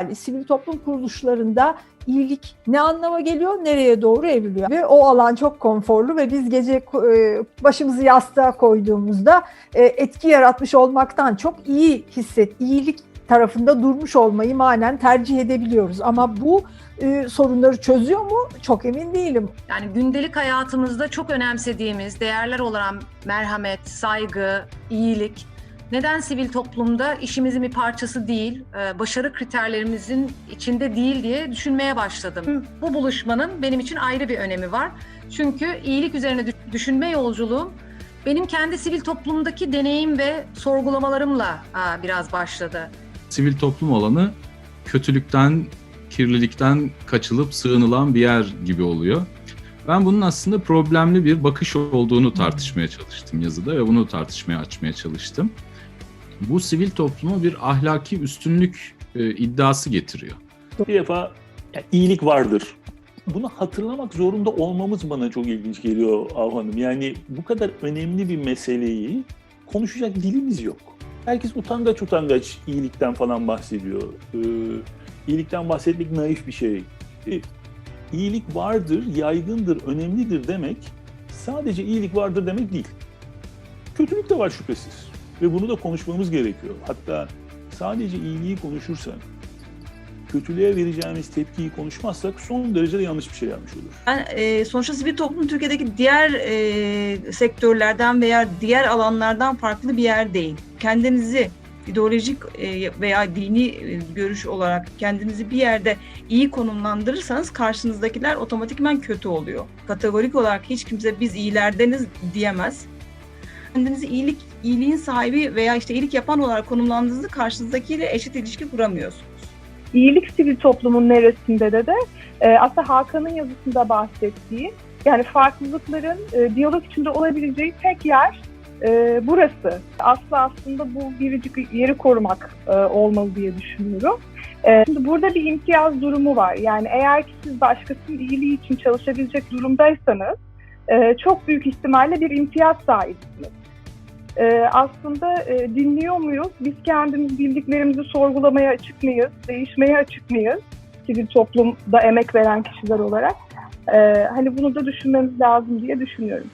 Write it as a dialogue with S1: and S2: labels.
S1: Yani sivil toplum kuruluşlarında iyilik ne anlama geliyor, nereye doğru evriliyor. Ve o alan çok konforlu ve biz gece e, başımızı yastığa koyduğumuzda e, etki yaratmış olmaktan çok iyi hisset, iyilik tarafında durmuş olmayı manen tercih edebiliyoruz. Ama bu e, sorunları çözüyor mu? Çok emin değilim.
S2: Yani gündelik hayatımızda çok önemsediğimiz değerler olan merhamet, saygı, iyilik neden sivil toplumda işimizin bir parçası değil, e, başarı kriterlerimizin içinde değil diye düşünmeye başladım. Bu buluşmanın benim için ayrı bir önemi var. Çünkü iyilik üzerine düşünme yolculuğum benim kendi sivil toplumdaki deneyim ve sorgulamalarımla biraz başladı.
S3: Sivil toplum alanı kötülükten, kirlilikten kaçılıp sığınılan bir yer gibi oluyor. Ben bunun aslında problemli bir bakış olduğunu tartışmaya çalıştım yazıda ve bunu tartışmaya açmaya çalıştım. Bu sivil topluma bir ahlaki üstünlük e, iddiası getiriyor.
S4: Bir defa yani iyilik vardır. Bunu hatırlamak zorunda olmamız bana çok ilginç geliyor Av Hanım. Yani bu kadar önemli bir meseleyi konuşacak dilimiz yok. Herkes utangaç utangaç iyilikten falan bahsediyor. Ee, iyilikten bahsetmek naif bir şey. Ee, iyilik vardır, yaygındır, önemlidir demek sadece iyilik vardır demek değil. Kötülük de var şüphesiz. Ve bunu da konuşmamız gerekiyor. Hatta sadece iyiliği konuşursak, kötülüğe vereceğimiz tepkiyi konuşmazsak son derece de yanlış bir şey yapmış olur.
S5: Ben e, sonuçta sivil toplum Türkiye'deki diğer e, sektörlerden veya diğer alanlardan farklı bir yer değil. Kendinizi ideolojik e, veya dini e, görüş olarak kendinizi bir yerde iyi konumlandırırsanız karşınızdakiler otomatikman kötü oluyor. Kategorik olarak hiç kimse biz iyilerdeniz diyemez. Kendinizi iyilik, iyiliğin sahibi veya işte iyilik yapan olarak konumlandığınızda karşınızdakiyle eşit ilişki kuramıyorsunuz.
S6: İyilik sivil toplumun neresinde de de e, aslında Hakan'ın yazısında bahsettiği yani farklılıkların diyalog içinde olabileceği tek yer e, burası. Aslı aslında bu biricik yeri korumak e, olmalı diye düşünüyorum. E, şimdi burada bir imtiyaz durumu var. Yani eğer ki siz başkasının iyiliği için çalışabilecek durumdaysanız e, çok büyük ihtimalle bir imtiyaz sahibisiniz. E, aslında e, dinliyor muyuz? Biz kendimiz bildiklerimizi sorgulamaya açık mıyız? Değişmeye açık mıyız? Sivil toplumda emek veren kişiler olarak. E, hani bunu da düşünmemiz lazım diye düşünüyorum.